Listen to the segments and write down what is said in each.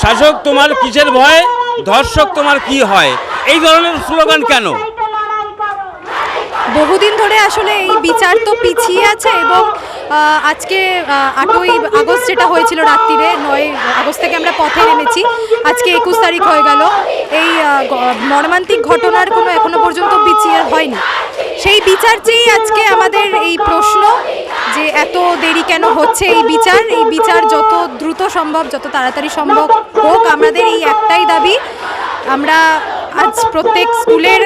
শাসক তোমার কিসের ভয়? ধর্ষক তোমার কি হয়? এই ধরনের স্লোগান কেন? বহুদিন ধরে আসলে এই বিচার তো পিছিয়ে আছে এবং আজকে আটই আগস্ট যেটা হয়েছিল রাত্রিরে, নয় আগস্ট থেকে আমরা পথে নেমেছি। আজকে একুশ তারিখ হয়ে গেল। এই মর্মান্তিক ঘটনার কোনো এখনও পর্যন্ত বিচার হয়নি। সেই বিচার চেয়েই আজকে আমাদের দেরি কেন হচ্ছে এই বিচার? এই বিচার যত দ্রুত সম্ভব, যত তাড়াতাড়ি সম্ভব হোক, আমাদের এই একটাই দাবি। আমরা আজ প্রত্যেক স্কুলের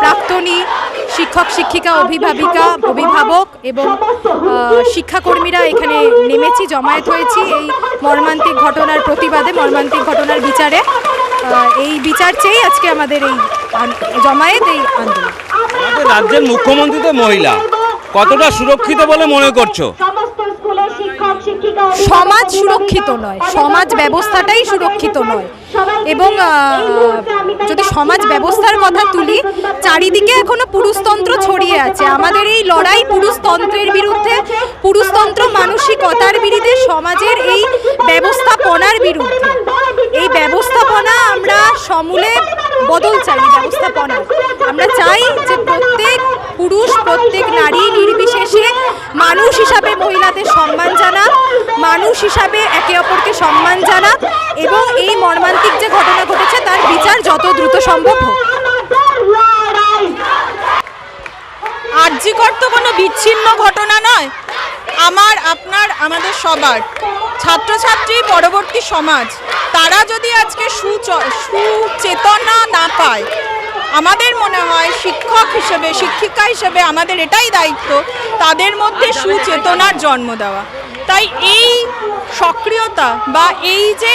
প্রাক্তনী শিক্ষক, শিক্ষিকা, অভিভাবিকা, অভিভাবক এবং শিক্ষাকর্মীরা এখানে নেমেছি, জমায়েত হয়েছি এই মর্মান্তিক ঘটনার প্রতিবাদে, মর্মান্তিক ঘটনার বিচারে। এই বিচার চেয়েই আজকে আমাদের এই জমায়েত, এই আন্দোলন। রাজ্যের মুখ্যমন্ত্রী তো মহিলা। কতটা সুরক্ষিত বলে মনে করছ সমস্ত স্কুলের শিক্ষক শিক্ষিকা সমাজ সুরক্ষিত নয়, সমাজ ব্যবস্থাটাই সুরক্ষিত নয়। এবং যদি সমাজ ব্যবস্থার কথা তুলি, চারিদিকে এখনও পুরুষতন্ত্র ছড়িয়ে আছে। আমাদের এই লড়াই পুরুষতন্ত্রের বিরুদ্ধে, পুরুষতন্ত্র মানসিকতার বিরুদ্ধে, সমাজের এই ব্যবস্থাপনার বিরুদ্ধে। এই ব্যবস্থাপনা আমরা সমূলে বদল চাই এই ব্যবস্থাপনা আমরা চাই যে প্রত্যেক পুরুষ প্রত্যেক নারী নির্বিশেষে মানুষ হিসাবে মহিলাদের সম্মান জানা মানুষ হিসাবে একে অপরকে সম্মান জানা এবং এই মর্মান্তিক যে ঘটনা ঘটেছে তার বিচার যত দ্রুত সম্ভব হোক। আর্যিকর তো কোনো বিচ্ছিন্ন ঘটনা নয়। আমার, আপনার, আমাদের সবার। ছাত্রছাত্রী, পরবর্তী সমাজ, তারা যদি আজকে সুচ, সুচেতনা না পায় আমাদের মনে হয় শিক্ষক হিসেবে শিক্ষিকা হিসেবে আমাদের এটাই দায়িত্ব তাদের মধ্যে সুচেতনার জন্ম দেওয়া। তাই এই সক্রিয়তা বা এই যে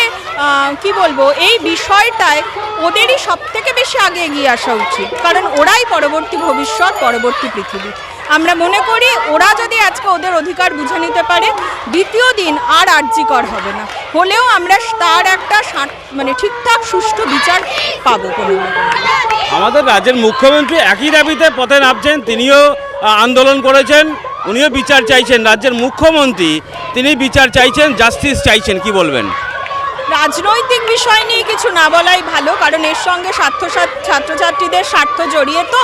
কি বলব এই বিষয়টায় ওদেরই সব থেকে বেশি আগে এগিয়ে আসা উচিত। কারণ ওরাই পরবর্তী ভবিষ্যৎ পরবর্তী পৃথিবী। আমরা মনে করি ওরা যদি আজকে ওদের অধিকার বুঝে নিতে পারে দ্বিতীয় দিন আর আর্যিকর হবে না। হলেও আমরা তার একটা মানে ঠিকঠাক সুষ্ঠু বিচার পাবো কোনো আমাদের রাজ্যের মুখ্যমন্ত্রী একই দাবিতে পথে নামছেন তিনিও আন্দোলন করেছেন উনিও বিচার চাইছেন। রাজ্যের মুখ্যমন্ত্রী তিনি বিচার চাইছেন জাস্টিস চাইছেন কি বলবেন? রাজনৈতিক বিষয় নিয়ে কিছু না বলাই ভালো কারণ এর সঙ্গে স্বার্থ ছাত্রছাত্রীদের স্বার্থ জড়িয়ে তো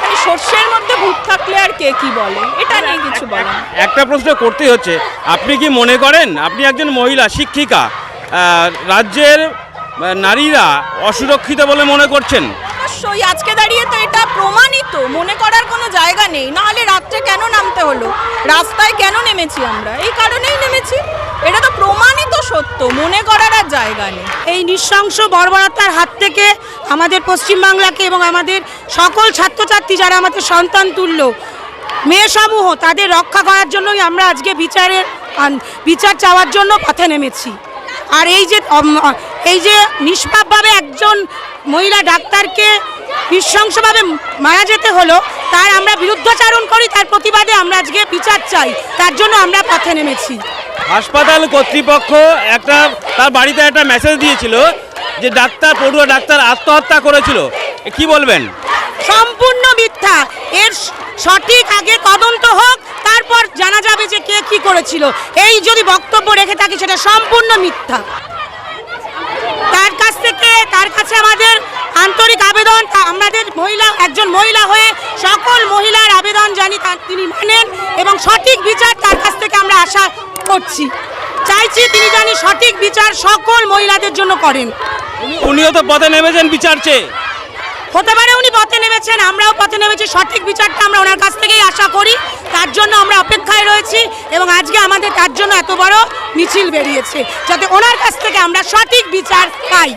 মানে সর্ষের মধ্যে ভূত থাকলে আর কে কি বলে? এটা নিয়ে কিছু বলে না। একটা প্রশ্ন করতেই হচ্ছে। আপনি কি মনে করেন আপনি একজন মহিলা শিক্ষিকা রাজ্যের নারীরা অসুরক্ষিত বলে মনে করছেন? অবশ্যই আজকে দাঁড়িয়ে তো এটা প্রমাণিত। মনে করার কোনো জায়গা নেই। নাহলে রাত্রে কেন নামতে হলো? রাস্তায় কেন নেমেছি আমরা? এই কারণেই নেমেছি। এটা তো প্রমাণিত সত্য। মনে করার আর জায়গা নেই। এই নৃশংস বর্বরতার হাত থেকে আমাদের পশ্চিমবাংলাকে এবং আমাদের সকল ছাত্রছাত্রী যারা আমাদের সন্তান তুল্য মেয়ে সমূহ তাদের রক্ষা করার জন্যই আমরা আজকে বিচারের বিচার চাওয়ার জন্য পথে নেমেছি। আর এই যে এই যে নিষ্পাপভাবে একজন মহিলা ডাক্তারকে নৃশংসভাবে মারা যেতে হলো, তার আমরা বিরুদ্ধাচারণ করি, তার প্রতিবাদে আমরা আজকে বিচার চাই, তার জন্য আমরা পথে নেমেছি। হাসপাতাল কর্তৃপক্ষ একটা, তার বাড়িতে একটা মেসেজ দিয়েছিল যে ডাক্তার, পড়ুয়া ডাক্তার আত্মহত্যা করেছিল। কি বলবেন? সম্পূর্ণ মিথ্যা। এর সঠিক আগে তদন্ত হোক, তারপর জানা যাবে যে কে কি করেছিল। এই যদি বক্তব্য রেখে থাকি, সেটা সম্পূর্ণ মিথ্যা। তার কাছ থেকে, তার কাছে আমাদের আন্তরিক আবেদন। আমাদের মহিলা, একজন মহিলা হয়ে সকল মহিলার আবেদন জানি তার তিনি মানেন এবং সঠিক বিচার তার কাছ থেকে আমরা আশা করছি। চাইছি তিনি জানি সঠিক বিচার সকল মহিলাদের জন্য করেন। উনিও তো পথে নেমেছেন বিচার চেয়ে। হতে পারে উনি পথে নেমেছেন, আমরাও পথে নেমেছি। সঠিক বিচারটা আমরা ওনার কাছ থেকেই আশা করি। তার জন্য আমরা অপেক্ষায় রয়েছি এবং আজকে আমাদের তার জন্য এত বড় মিছিল বেরিয়েছে, যাতে ওনার কাছ থেকে আমরা সঠিক বিচার পাই।